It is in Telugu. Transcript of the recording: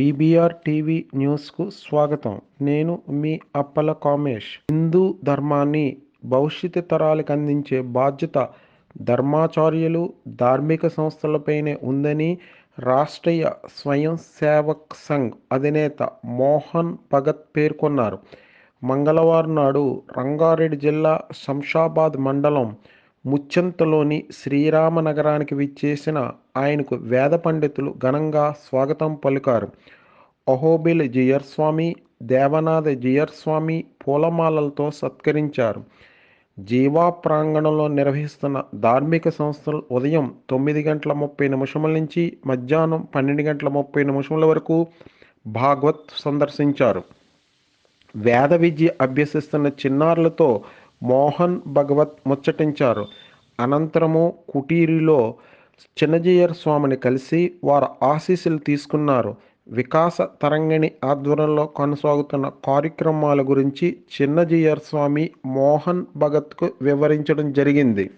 బీబీఆర్ టీవీ న్యూస్కు స్వాగతం. నేను మీ అప్పల కామేష్. హిందూ ధర్మాన్ని భవిష్యత్తు తరాలకు అందించే బాధ్యత ధర్మాచార్యులు ధార్మిక సంస్థలపైనే ఉందని రాష్ట్రీయ స్వయం సేవక్ సంఘ్ అధినేత మోహన్ భగత్ పేర్కొన్నారు. మంగళవారం నాడు రంగారెడ్డి జిల్లా శంషాబాద్ మండలం ముచ్చంతలోని శ్రీరామ నగరానికి విచ్చేసిన ఆయనకు వేద పండితులు ఘనంగా స్వాగతం పలికారు. అహోబిల్ జియర్ స్వామి దేవనాథ జియర్ స్వామి పూలమాలలతో సత్కరించారు. జీవా ప్రాంగణంలో నిర్వహిస్తున్న ధార్మిక సంస్థలు ఉదయం తొమ్మిది గంటల ముప్పై నిమిషముల నుంచి మధ్యాహ్నం పన్నెండు గంటల ముప్పై నిమిషముల వరకు భాగవత్ సందర్శించారు. వేద విద్య అభ్యసిస్తున్న చిన్నారులతో మోహన్ భగవత్ ముచ్చటించారు. అనంతరము కుటీరిలో చిన్నజీయర్ స్వామిని కలిసి వారు ఆశీస్సులు తీసుకున్నారు. వికాస తరంగిణి ఆధ్వర్యంలో కొనసాగుతున్న కార్యక్రమాల గురించి చిన్నజీయర్ స్వామి మోహన్ భగత్కు వివరించడం జరిగింది.